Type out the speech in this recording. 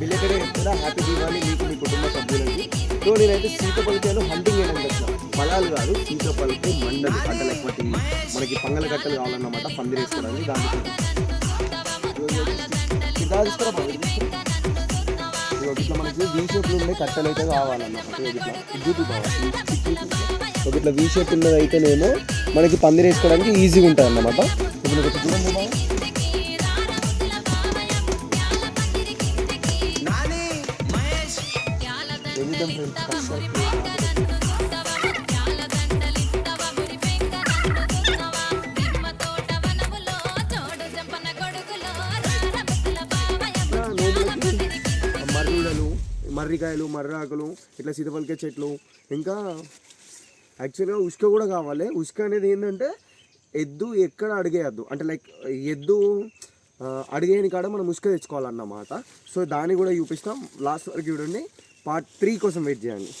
బిల్లెటెడ్ కూడా హ్యాపీ దీపావళి మీకు మీ కుటుంబ సభ్యులకి? సో నేనైతే సీతపలికాయలు హంటింగ్ చేయడానికి వచ్చిన ఫలాలు కాదు సీతపలికి మండలు కట్టలు ఎక్కువ తిని మనకి పంగల కట్టలు కావాలన్నమాట పందిరేసుకోవడానికి దానికి ఇట్లా మనకి వీ షేప్లో ఉండే కట్టలు అయితే కావాలన్నమాట. ఇట్లా ఇది చూపి ఒక ఇట్లా వీ షేప్ ఉన్నదైతేనేమో మనకి పందిరేసుకోవడానికి ఈజీగా ఉంటుంది అన్నమాట ఇప్పుడు ఒకటి ఫ్రెండ్స్ మర్రిడలు మర్రికాయలు మర్రాకులు ఇట్లా సీతపలికే చెట్లు. ఇంకా యాక్చువల్గా ఉసుక కూడా కావాలి. ఉసుక అనేది ఏంటంటే ఎద్దు ఎక్కడ అడిగేయద్దు. అంటే లైక్ ఎద్దు అడిగేయని కాడ మనం ఉసుక తెచ్చుకోవాలన్నమాట. సో దాన్ని కూడా చూపిస్తాం. లాస్ట్ వరకు చూడండి. పార్ట్ త్రీ కోసం వెయిట్ చేయండి.